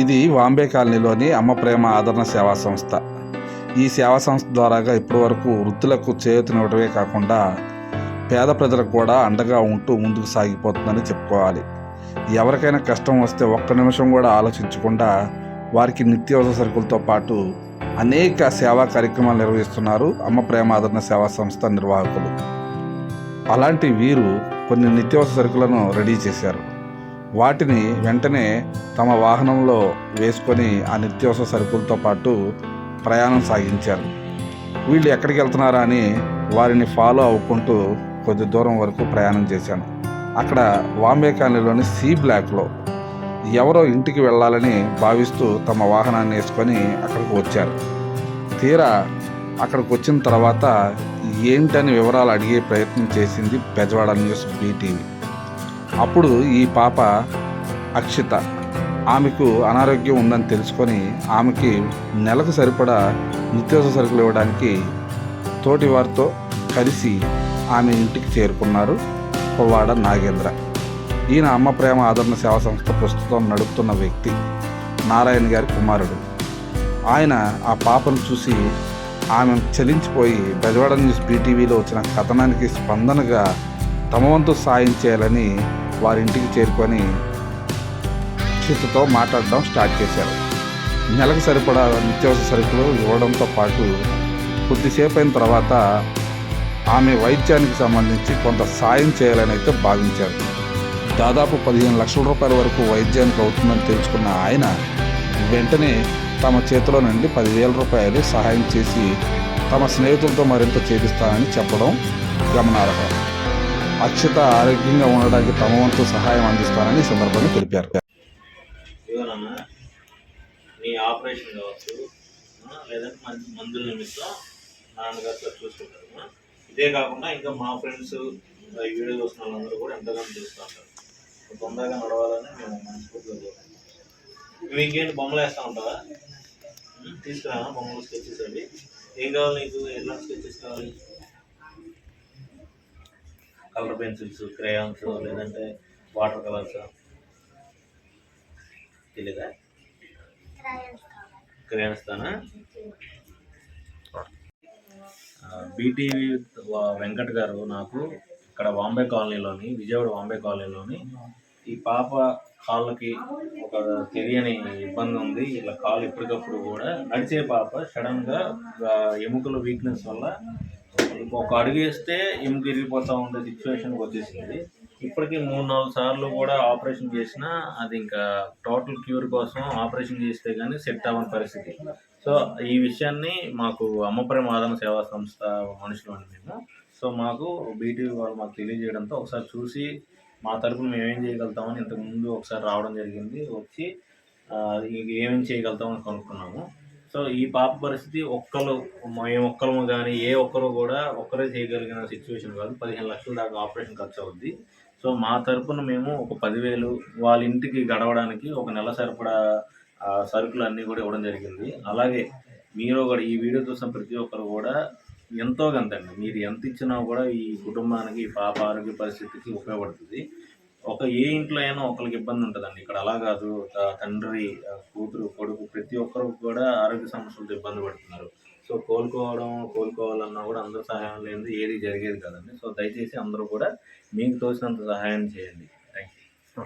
ఇది వాంబే కాలనీలోని అమ్మ ప్రేమ ఆదరణ సేవా సంస్థ. ఈ సేవా సంస్థ ద్వారాగా ఇప్పటివరకు వృత్తులకు చేయూతనివ్వడమే కాకుండా పేద ప్రజలకు కూడా అండగా ఉంటూ ముందుకు సాగిపోతుందని చెప్పుకోవాలి. ఎవరికైనా కష్టం వస్తే ఒక్క నిమిషం కూడా ఆలోచించకుండా వారికి నిత్యావసర సరుకులతో పాటు అనేక సేవా కార్యక్రమాలు నిర్వహిస్తున్నారు అమ్మ ప్రేమ ఆదరణ సేవా సంస్థ నిర్వాహకులు. అలాంటి వీరు కొన్ని నిత్యావసర సరుకులను రెడీ చేశారు. వాటిని వెంటనే తమ వాహనంలో వేసుకొని ఆ నిత్యావసర సరుకులతో పాటు ప్రయాణం సాగించారు. వీళ్ళు ఎక్కడికి వెళ్తున్నారా అని వారిని ఫాలో అవ్వుకుంటూ కొద్ది దూరం వరకు ప్రయాణం చేశాను. అక్కడ వాంబే కాలనీలోని సి బ్లాక్లో ఎవరో ఇంటికి వెళ్ళాలని భావిస్తూ తమ వాహనాన్ని వేసుకొని అక్కడికి వచ్చారు. తీరా అక్కడికి వచ్చిన తర్వాత ఏంటని వివరాలు అడిగే ప్రయత్నం చేసింది బెజవాడ న్యూస్ బీటీవీ అప్పుడు ఈ పాప అక్షిత ఆమెకు అనారోగ్యం ఉందని తెలుసుకొని ఆమెకి నెలకు సరిపడా నిత్యావసర సరుకులు ఇవ్వడానికి తోటి వారితో కలిసి ఆమె ఇంటికి చేరుకున్నారు పొవ్వాడ నాగేంద్ర. ఈయన అమ్మ ప్రేమ ఆదరణ సేవా సంస్థ ప్రస్తుతం నడుపుతున్న వ్యక్తి నారాయణ గారి కుమారుడు. ఆయన ఆ పాపను చూసి ఆమె చలించిపోయి బెజవాడ న్యూస్ బీటీవీలో వచ్చిన కథనానికి స్పందనగా తమ వంతు సాయం చేయాలని వారింటికి చేరుకొని చిత్తుతో మాట్లాడడం స్టార్ట్ చేశారు. నెలకు సరిపడా నిత్యావసర సరుకులు ఇవ్వడంతో పాటు కొద్దిసేపు అయిన తర్వాత ఆమె వైద్యానికి సంబంధించి కొంత సాయం చేయాలని అయితే భావించారు. దాదాపు పదిహేను లక్షల రూపాయల వరకు వైద్యానికి అవుతుందని తెలుసుకున్న ఆయన వెంటనే తమ చేతిలో నుండి పదివేల రూపాయలు సహాయం చేసి తమ స్నేహితులతో మరింత చేపిస్తానని చెప్పడం గమనార్హం. అక్షత ఆరోగ్యంగా ఉండడానికి తమ వంతు సహాయం అందిస్తానని సందర్భంగా తెలిపారు. నీ ఆపరేషన్ కావచ్చు లేదంటే మందుల నిమిత్తం నాన్నగారితో చూసుకుంటారు ఇదే కాకుండా ఇంకా మా ఫ్రెండ్స్ ఈ వీడియో చూసిన వాళ్ళందరూ కూడా ఎంతగానో చూస్తూ ఉంటారు. తొందరగా నడవాలని మేము మనస్ఫూర్తిగా నువ్వు ఇంకేంటి బొమ్మలు వేస్తూ ఉంటావా? తీసుకురా బొమ్మలు స్కెచెస్ అవి. ఏం కావాలి నీకు? ఎలాంటి స్కెచెస్ కావాలి? కలర్ పెన్సిల్స్ క్రేయాన్స్ లేదంటే వాటర్ కలర్స్ తెలీదా? క్రేయాన్స్తానా బీటీవీ. వెంకట్ గారు నాకు ఇక్కడ వాంబే కాలనీలోని విజయవాడ వాంబే కాలనీలోని ఈ పాప కాళ్ళకి ఒక తెలియని ఇబ్బంది ఉంది. ఇలా కాళ్ళు ఎప్పటికప్పుడు కూడా నడిచే పాప సడన్గా ఎముకల వీక్నెస్ వల్ల ఇంకొక అడుగు వేస్తే ఎముక ఇరిగిపోతూ ఉండే సిచ్యువేషన్కి వచ్చేసింది. ఇప్పటికీ మూడు నాలుగు సార్లు కూడా ఆపరేషన్ చేసినా అది ఇంకా టోటల్ క్యూర్ కోసం ఆపరేషన్ చేస్తే కానీ సెట్ అవ్వని పరిస్థితి. సో ఈ విషయాన్ని మాకు అమ్మప్రేమ ఆదరణ సేవా సంస్థ మనుషులు అని మేము. సో మాకు బీటీవీ వాళ్ళు మాకు తెలియజేయడంతో ఒకసారి చూసి మా తరపున మేము ఏం చేయగలుగుతామని ఇంతకుముందు ఒకసారి రావడం జరిగింది. వచ్చి ఏమేమి చేయగలుగుతామని కనుక్కున్నాము. సో ఈ పాప పరిస్థితి ఒక్కరు మేము ఒక్కరము కానీ ఏ ఒక్కరు కూడా ఒక్కరే చేయగలిగిన సిచ్యువేషన్ కాదు. పదిహేను లక్షల దాకా ఆపరేషన్ ఖర్చు అవుద్ది సో మా తరపున మేము ఒక పదివేలు వాళ్ళ ఇంటికి గడవడానికి ఒక నెల సరిపడా సరుకులు అన్నీ కూడా ఇవ్వడం జరిగింది. అలాగే మీరు కూడా ఈ వీడియో చూసిన ప్రతి ఒక్కరు కూడా ఎంతో గంతండి. మీరు ఎంత ఇచ్చినా కూడా ఈ కుటుంబానికి ఈ పాప ఆరోగ్య పరిస్థితికి ఉపయోగపడుతుంది. ఒక ఏ ఇంట్లో అయినా ఒకరికి ఇబ్బంది ఉంటుందండి. ఇక్కడ అలా కాదు. తండ్రి కూతురు కొడుకు ప్రతి ఒక్కరు కూడా ఆరోగ్య సమస్యలతో ఇబ్బంది పడుతున్నారు. సో కోలుకోవడం కోలుకోవాలన్నా కూడా అందరూ సహాయం లేనిది ఏది జరిగేది కదండి. సో దయచేసి అందరూ కూడా మీకు తోచినంత సహాయం చేయండి. Thank you